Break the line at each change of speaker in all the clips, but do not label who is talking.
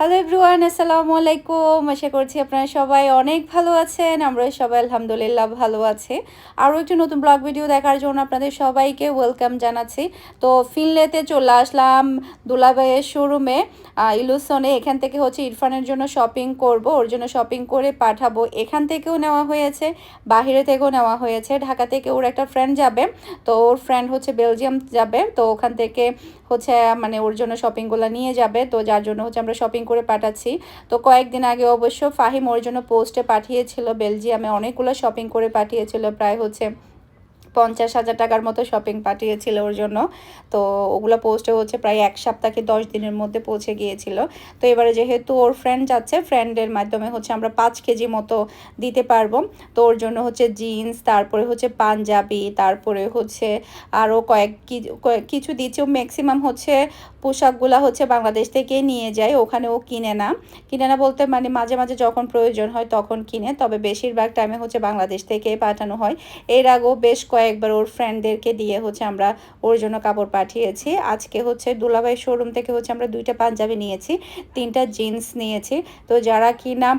Hello everyone আসসালামু আলাইকুম আশা করছি আপনারা সবাই অনেক ভালো আছেন। আমরা সবাই আলহামদুলিল্লাহ ভালো আছি। আরও একটি নতুন ব্লগ ভিডিও দেখার জন্য আপনাদের সবাইকে ওয়েলকাম জানাচ্ছি। তো ফিনলেতে চলে আসলাম দুলাভাইয়ের শোরুমে ইলুসনে এখান থেকে হচ্ছে ইরফানের জন্য শপিং করব। ওর জন্য শপিং করে পাঠাবো। এখান থেকেও নেওয়া হয়েছে, বাহিরে থেকেও নেওয়া হয়েছে। ঢাকা থেকে ওর একটা ফ্রেন্ড যাবে। তো ওর ফ্রেন্ড হচ্ছে বেলজিয়াম যাবে। তো ওখান থেকে হচ্ছে মানে ওর জন্য শপিংগুলো নিয়ে যাবে। তো যার জন্য হচ্ছে আমরা শপিং করে পাঠাচ্ছি। তো কয়েকদিন আগে অবশ্য ফাহিম ওর জন্য পোস্টে পাঠিয়েছিল বেলজিয়ামে অনেকগুলো শপিং করে পাঠিয়েছিল, প্রায় হচ্ছে পঞ্চাশ হাজার টাকার মতো শপিং পাঠিয়েছিল ওর জন্য। তো ওগুলো পোস্টে হচ্ছে প্রায় এক সপ্তাহ দশ দিনের মধ্যে পৌঁছে গিয়েছিল। তো এবারে যেহেতু ওর ফ্রেন্ড যাচ্ছে ফ্রেন্ডের মাধ্যমে হচ্ছে আমরা পাঁচ কেজি মতো দিতে পারব। তো ওর জন্য হচ্ছে জিন্স তারপরে হচ্ছে পাঞ্জাবি, তারপরে হচ্ছে আরও কয়েক কিছু দিচ্ছে। ম্যাক্সিমাম হচ্ছে পোশাকগুলো হচ্ছে বাংলাদেশ থেকে নিয়ে যায়, ওখানে ও কিনে না। কিনে না বলতে মানে মাঝে মাঝে যখন প্রয়োজন হয় তখন কিনে, তবে বেশিরভাগ টাইমে হচ্ছে বাংলাদেশ থেকে পাঠানো হয়। এর আগেও বেশ কয়েকবার ওর ফ্রেন্ডদেরকে দিয়ে হচ্ছে আমরা ওর জন্য কাপড় পাঠিয়েছি। আজকে হচ্ছে দুলাভাই শোরুম থেকে হচ্ছে আমরা দুইটা পাঞ্জাবি নিয়েছি, তিনটা জিন্স নিয়েছি। তো যারা কিনা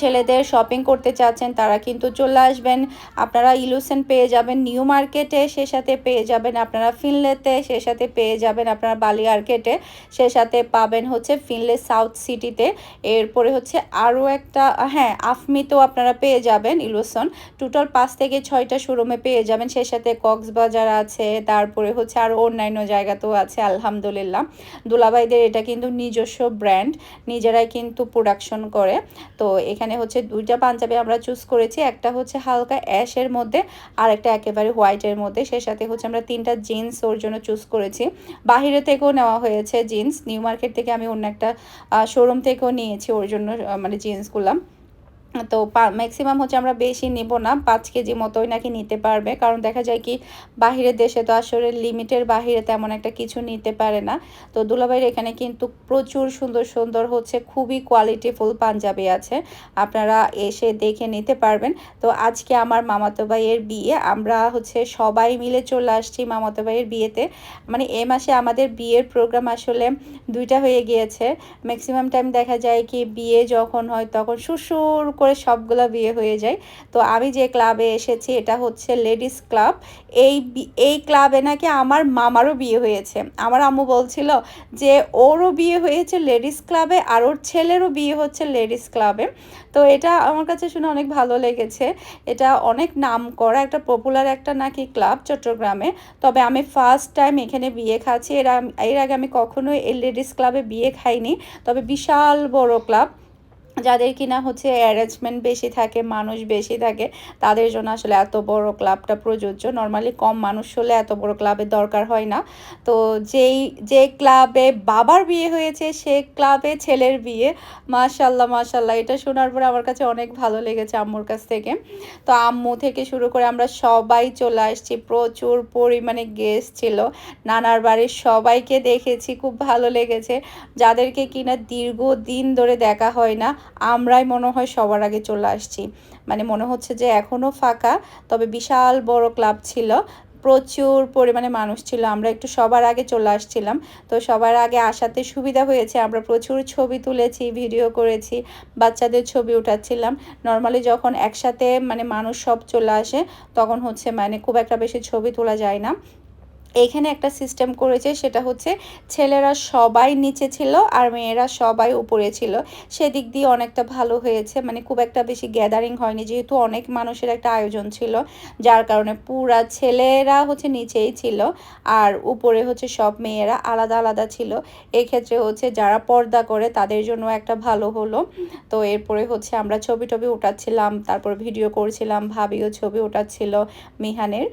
ছেলেদের শপিং করতে চাচ্ছেন, তারা কিন্তু চলে আসবেন। আপনারা ইলুসেন পেয়ে যাবেন নিউ মার্কেটে সে সাথে পেয়ে যাবেন। আপনারা ফিনলেতে সে সাথে পেয়ে যাবেন। আপনারা বালি মার্কেটে সে সাথে পাবেন হচ্ছে ফিনলে সাউথ সিটিতে এরপরে হচ্ছে আরও একটা হ্যাঁ আফমিতেও আপনারা পেয়ে যাবেন ইলুসন টোটাল পাঁচ থেকে ছয়টা শোরুমে পেয়ে যাবেন। সে সাথে কক্সবাজার আছে, তারপরে হচ্ছে আরও অন্যান্য জায়গাতেও আছে, আলহামদুলিল্লাহ। দুলাভাইদের এটা কিন্তু নিজস্ব ব্র্যান্ড নিজেরাই কিন্তু প্রোডাকশন করে। তো এখানে হচ্ছে দুইটা পাঞ্জাবি আমরা চুজ করেছি। একটা হচ্ছে হালকা অ্যাশের মধ্যে, আর একটা একেবারে হোয়াইটের মধ্যে। সে সাথে হচ্ছে আমরা তিনটা জিন্স ওর জন্য চুজ করেছি। বাহিরে থেকেও নেওয়া হয়েছে জিন্স নিউ মার্কেট থেকে আমি অন্য একটা শোরুম থেকেও নিয়েছি ওর জন্য মানে জিন্সগুলো তো ম্যাক্সিমাম হচ্ছে আমরা বেশি নিব না, পাঁচ কেজি মতোই নাকি নিতে পারবে। কারণ দেখা যায় কি, বাহিরের দেশে তো আসলে লিমিটের বাহিরে তেমন একটা কিছু নিতে পারে না। তো দুলাভাইয়ের এখানে কিন্তু প্রচুর সুন্দর সুন্দর হচ্ছে খুবই কোয়ালিটিফুল পাঞ্জাবি আছে। আপনারা এসে দেখে নিতে পারবেন। তো আজকে আমার মামাতো ভাইয়ের বিয়ে, আমরা হচ্ছে সবাই মিলে চলে আসছি মামাতো ভাইয়ের বিয়েতে। মানে এ মাসে আমাদের বিয়ের প্রোগ্রাম আসলে দুইটা হয়ে গিয়েছে। ম্যাক্সিমাম টাইম দেখা যায় কি, বিয়ে যখন হয় তখন করে সবগুলো বিয়ে হয়ে যায়। তো আমি যে ক্লাবে এসেছি, এটা হচ্ছে লেডিস ক্লাব এই এই ক্লাবে নাকি আমার মামারও বিয়ে হয়েছে। আমার আম্মু বলছিল যে, ওরও বিয়ে হয়েছে লেডিস ক্লাবে আর ওর ছেলেরও বিয়ে হচ্ছে লেডিস ক্লাবে তো এটা আমার কাছে শুনে অনেক ভালো লেগেছে। এটা অনেক নাম করা একটা পপুলার একটা নাকি ক্লাব চট্টগ্রামে। তবে আমি ফার্স্ট টাইম এখানে বিয়ে খাচ্ছি। এরা এর আগে আমি কখনোই এই লেডিস ক্লাবে বিয়ে খাইনি। তবে বিশাল বড় ক্লাব যাদের কিনা হচ্ছে অ্যারেঞ্জমেন্ট বেশি থাকে, মানুষ বেশি থাকে, তাদের জন্য আসলে এত বড় ক্লাবটা প্রযোজ্য। নর্মালি কম মানুষ হলে এত বড় ক্লাবের দরকার হয় না। তো যেই, যে ক্লাবে বাবার বিয়ে হয়েছে, সে ক্লাবে ছেলের বিয়ে। মাশাল্লাহ মাশাল্লাহ এটা শোনার পরে আমার কাছে অনেক ভালো লেগেছে আম্মুর কাছ থেকে। তো আম্মু থেকে শুরু করে আমরা সবাই চলে আসছি। প্রচুর পরিমাণে গেস্ট ছিল। নানার বাড়ির সবাইকে দেখেছি, খুব ভালো লেগেছে। যাদেরকে কিনা দীর্ঘদিন ধরে দেখা হয় না। আমরাই মনে হয় সবার আগে চলে আসছি। মানে মনে হচ্ছে যে এখনও ফাঁকা, তবে বিশাল বড় ক্লাব ছিল। প্রচুর পরিমাণে মানুষ ছিল। আমরা একটু সবার আগে চলে আসছিলাম। তো সবার আগে আসাতে সুবিধা হয়েছে। আমরা প্রচুর ছবি তুলেছি, ভিডিও করেছি, বাচ্চাদের ছবি উঠাচ্ছিলাম। নর্মালি যখন একসাথে মানে মানুষ সব চলে আসে, তখন হচ্ছে মানে খুব একটা বেশি ছবি তোলা যায় না। এখানে একটা সিস্টেম করেছে, সেটা হচ্ছে ছেলেরা সবাই নিচে ছিল আর মেয়েরা সবাই উপরে ছিল। সেদিক দিয়ে অনেকটা ভালো হয়েছে মানে খুব একটা বেশি গ্যাদারিং হয়নি, যেহেতু অনেক মানুষের একটা আয়োজন ছিল, যার কারণে পুরা ছেলেরা হচ্ছে নিচেই ছিল আর উপরে হচ্ছে সব মেয়েরা আলাদা আলাদা ছিল। এক্ষেত্রে হচ্ছে যারা পর্দা করে তাদের জন্য একটা ভালো হলো। তো এরপরে হচ্ছে আমরা ছবি টবি উঠাচ্ছিলাম, তারপর ভিডিও করছিলাম, ভাবিও ছবি উঠাচ্ছিল মিহানের।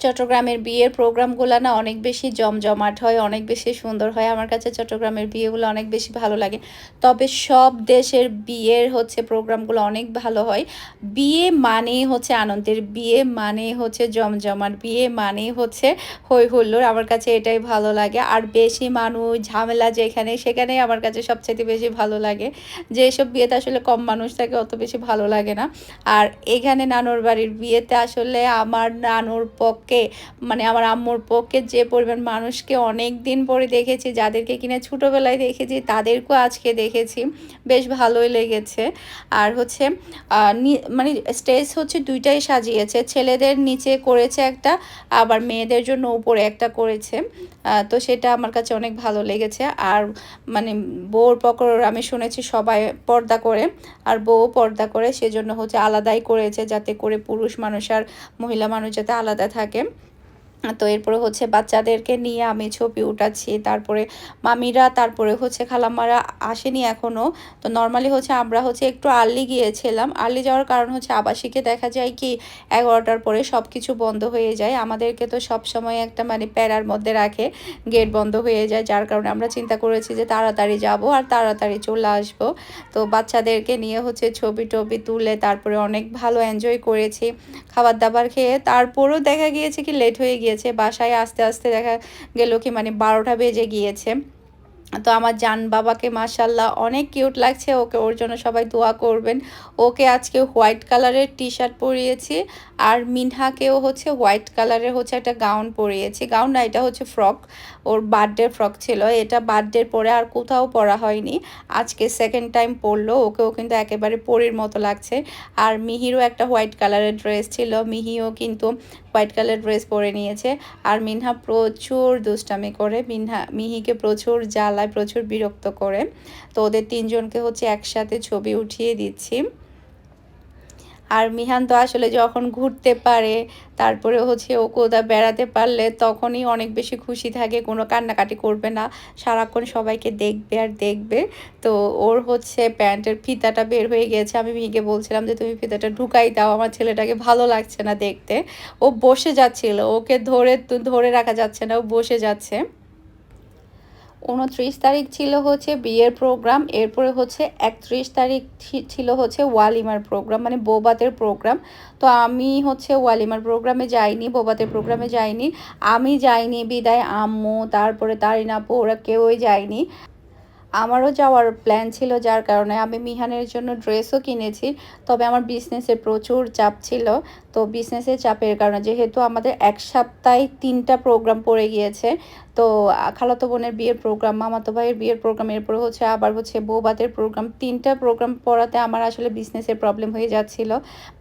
চট্টগ্রামের বিয়ের প্রোগ্রামগুলো না অনেক বেশি জমজমাট হয়, অনেক বেশি সুন্দর হয়। আমার কাছে চট্টগ্রামের বিয়েগুলো অনেক বেশি ভালো লাগে। তবে সব দেশের বিয়ের হচ্ছে প্রোগ্রামগুলো অনেক ভালো হয়। বিয়ে মানে হচ্ছে আনন্দের, বিয়ে মানে হচ্ছে জমজমাট, বিয়ে মানে হচ্ছে হই হুল্লোর আমার কাছে এটাই ভালো লাগে। আর বেশি মানুষ ঝামেলা যেখানে সেখানে আমার কাছে সবচেয়ে বেশি ভালো লাগে। যে যেসব বিয়েতে আসলে কম মানুষ থাকে অত বেশি ভালো লাগে না। আর এখানে নানুর বাড়ির বিয়েতে আসলে আমার নানুর পক্ষ পক্ষে মানে আমার আম্মুর পক্ষে যে পরিমাণ মানুষকে অনেক দিন পরে দেখেছি, যাদেরকে কিনা ছোটোবেলায় দেখেছি, তাদেরকেও আজকে দেখেছি। বেশ ভালোই লেগেছে। আর হচ্ছে মানে স্টেজ হচ্ছে দুইটাই সাজিয়েছে। ছেলেদের নিচে করেছে একটা, আবার মেয়েদের জন্য উপরে একটা করেছে। তো সেটা আমার কাছে অনেক ভালো লেগেছে। আর মানে বউর পকর আমি শুনেছি সবাই পর্দা করে, আর বউ পর্দা করে, সেজন্য হচ্ছে আলাদাই করেছে, যাতে করে পুরুষ মানুষ আর মহিলা মানুষ যাতে আলাদা থাকে। থাকে তো এরপরে হচ্ছে বাচ্চাদেরকে নিয়ে আমি ছবি উঠাচ্ছি, তারপরে মামিরা, তারপরে হচ্ছে খালাম্মারা আসেনি এখনও তো নর্মালি হচ্ছে আমরা হচ্ছে একটু আর্লি গিয়েছিলাম। আর্লি যাওয়ার কারণ হচ্ছে আবাসিকে দেখা যায় কি, এগারোটার পরে সব কিছু বন্ধ হয়ে যায়। আমাদেরকে তো সব সময় একটা মানে প্যারার মধ্যে রাখে গেট বন্ধ হয়ে যায়। যার কারণে আমরা চিন্তা করেছি যে তাড়াতাড়ি যাব আর তাড়াতাড়ি চলে আসব। তো বাচ্চাদেরকে নিয়ে হচ্ছে ছবি টবি তুলে তারপরে অনেক ভালো এনজয় করেছি। খাবার দাবার খেয়ে তারপরেও দেখা গিয়েছে কি লেট হয়ে গিয়ে গিয়েছে, বাসায় আস্তে আস্তে দেখা গেল কি মানে বারোটা বেজে গিয়েছে। তো আমার জান বাবাকে মাসাল্লাহ অনেক কিউট লাগছে, ওকে ওর জন্য সবাই দোয়া করবেন। ওকে আজকে হোয়াইট কালারের টি শার্ট পরিয়েছি আর মিনহাকেও হচ্ছে হোয়াইট কালারের হচ্ছে একটা গাউন পরিয়েছি। গাউন না, এটা হচ্ছে ফ্রক, ওর বার্থডে ফ্রক ছিল। এটা বার্থডের পরে আর কোথাও পরা হয়নি। আজকে সেকেন্ড টাইম পরলো, ওকেও কিন্তু একেবারে পরির মতো লাগছে। আর মিহিরও একটা হোয়াইট কালারের ড্রেস ছিল, মিহিও কিন্তু হোয়াইট কালার ড্রেস পরে নিয়েছে। আর মিনহা প্রচুর দুষ্টামি করে। মিনহা, মিহিকে প্রচুর জ্বালায়, প্রচুর বিরক্ত করে। তো ওদের তিনজনকে হচ্ছে একসাথে ছবি উঠিয়ে দিচ্ছি। আর মিহান তো আসলে যখন ঘুরতে পারে তারপরে হচ্ছে ও কোদা বেড়াতে পারলে তখনই অনেক বেশি খুশি থাকে, কোনো কান্নাকাটি করবে না, সারাক্ষণ সবাইকে দেখবে আর দেখবে। তো ওর হচ্ছে প্যান্টের ফিতাটা বের হয়ে গিয়েছে আমি মিহিকে বলছিলাম যে, তুমি ফিতাটা ঢুকাই দাও, আমার ছেলেটাকে ভালো লাগছে না দেখতে। ও বসে যাচ্ছিল, ওকে ধরে ধরে রাখা যাচ্ছে না, ও বসে যাচ্ছে। উনত্রিশ তারিখ ছিল হচ্ছে বিয়ের প্রোগ্রাম এরপরে হচ্ছে একত্রিশ তারিখ ছিল হচ্ছে ওয়ালিমার প্রোগ্রাম মানে বোবাতের প্রোগ্রাম তো আমি হচ্ছে ওয়ালিমার প্রোগ্রামে যাইনি, বোবাতের প্রোগ্রামে যাইনি। আমি যাইনি বিদায়, আম্মু, তারপরে তারিনাপু ওরা কেউই যায়নি। আমারও যাওয়ার প্ল্যান ছিল, যার কারণে আমি মিহানের জন্য ড্রেসও কিনেছি। তবে আমার বিজনেসে প্রচুর চাপ ছিল। তো বিজনেসের চাপের কারণে, যেহেতু আমাদের এক সপ্তাহে তিনটা প্রোগ্রাম পড়ে গিয়েছে তো খালাতো বোনের বিয়ের প্রোগ্রাম মামাতো ভাইয়ের বিয়ের প্রোগ্রাম এরপরে হচ্ছে আবার হচ্ছে বৌবাতের প্রোগ্রাম তিনটা প্রোগ্রাম পড়াতে আমার আসলে বিজনেসের প্রবলেম হয়ে যাচ্ছিল।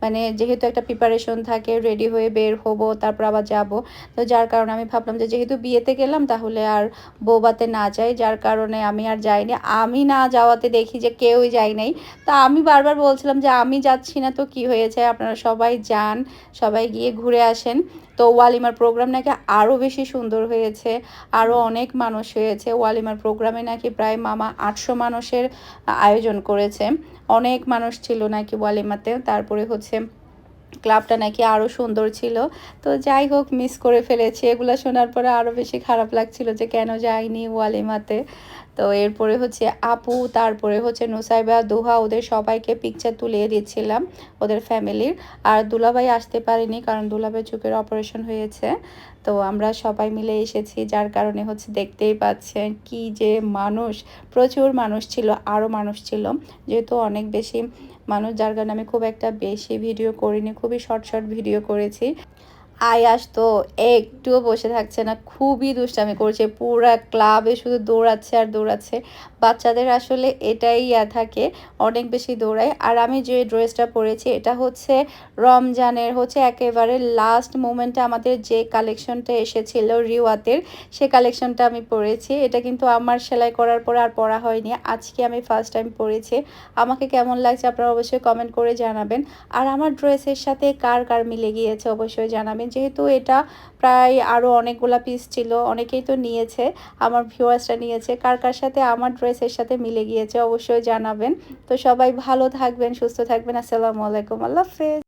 মানে যেহেতু একটা প্রিপারেশন থাকে রেডি হয়ে বের হব, তারপর আবার যাব। তো যার কারণে আমি ভাবলাম যে যেহেতু বিয়েতে গেলাম, তাহলে আর বৌবাতে না যাই। যার কারণে আমি আর যাইনি। আমি না যাওয়াতে দেখি যে কেউই যাই নাই। তা আমি বারবার বলছিলাম যে আমি যাচ্ছি না তো কি হয়েছে? আপনারা সবাই যান, সবাই গিয়ে ঘুরে আসেন। তো ওয়ালিমার প্রোগ্রাম নাকি আরও বেশি সুন্দর হয়েছে। আরও অনেক মানুষ হয়েছে। ওয়ালিমার প্রোগ্রামে নাকি প্রায় মামা আটশো মানুষের আয়োজন করেছে। অনেক মানুষ ছিল নাকি ওয়ালিমাতে। তারপরে হচ্ছে ক্লাবটা নাকি আরও সুন্দর ছিল। তো যাই হোক মিস করে ফেলেছি। এগুলো শোনার পরে আরও বেশি খারাপ লাগছিল যে কেন যাইনি ওয়ালিমাতে। তো এরপরে হচ্ছে আপু, তারপরে হচ্ছে নুসাইবা, দোহা, ওদের সবাইকে পিকচার তুলে দিচ্ছিলাম ওদের ফ্যামিলির আর দুলাভাই আসতে পারেনি কারণ দুলাভাই চোখের অপারেশন হয়েছে। তো আমরা সবাই মিলে এসেছি, যার কারণে হচ্ছে দেখতেই পাচ্ছেন কি যে মানুষ, প্রচুর মানুষ ছিল আরও মানুষ ছিল। যেহেতু অনেক বেশি মানুষ, যার কারণে আমি খুব একটা বেশি ভিডিও করিনি, খুবই শর্ট শর্ট ভিডিও করেছি। আয়াস তো একটুও বসে থাকছে না, খুবই দুষ্টামি করছে, পুরা ক্লাবে শুধু দৌড়াচ্ছে আর দৌড়াচ্ছে। বাচ্চাদের আসলে এটাই থাকে, অনেক বেশি দৌড়ায়। আর আমি যে ড্রেসটা পরেছি, এটা হচ্ছে রমজানের, হচ্ছে একেবারে লাস্ট মোমেন্টে আমাদের যে কালেকশনটা এসেছিল রিওয়াতের, সে কালেকশনটা আমি পরেছি। এটা কিন্তু আমার সেলাই করার পর আর পরা হয়নি, আজকে আমি ফার্স্ট টাইম পরেছি। আমাকে কেমন লাগছে আপনারা অবশ্যই কমেন্ট করে জানাবেন। আর আমার ড্রেসের সাথে কার কার মিলে গিয়েছে অবশ্যই জানাবেন। যেহেতু এটা প্রায় আরও অনেকগুলা পিস ছিল, অনেকেই তো নিয়েছে, আমার ভিউয়ার্সটা নিয়েছে। কার কার সাথে আমার ড্রেসের সাথে মিলে গিয়েছে অবশ্যই জানাবেন। তো সবাই ভালো থাকবেন, সুস্থ থাকবেন। আসসালামু আলাইকুম, আল্লাহ হাফেজ।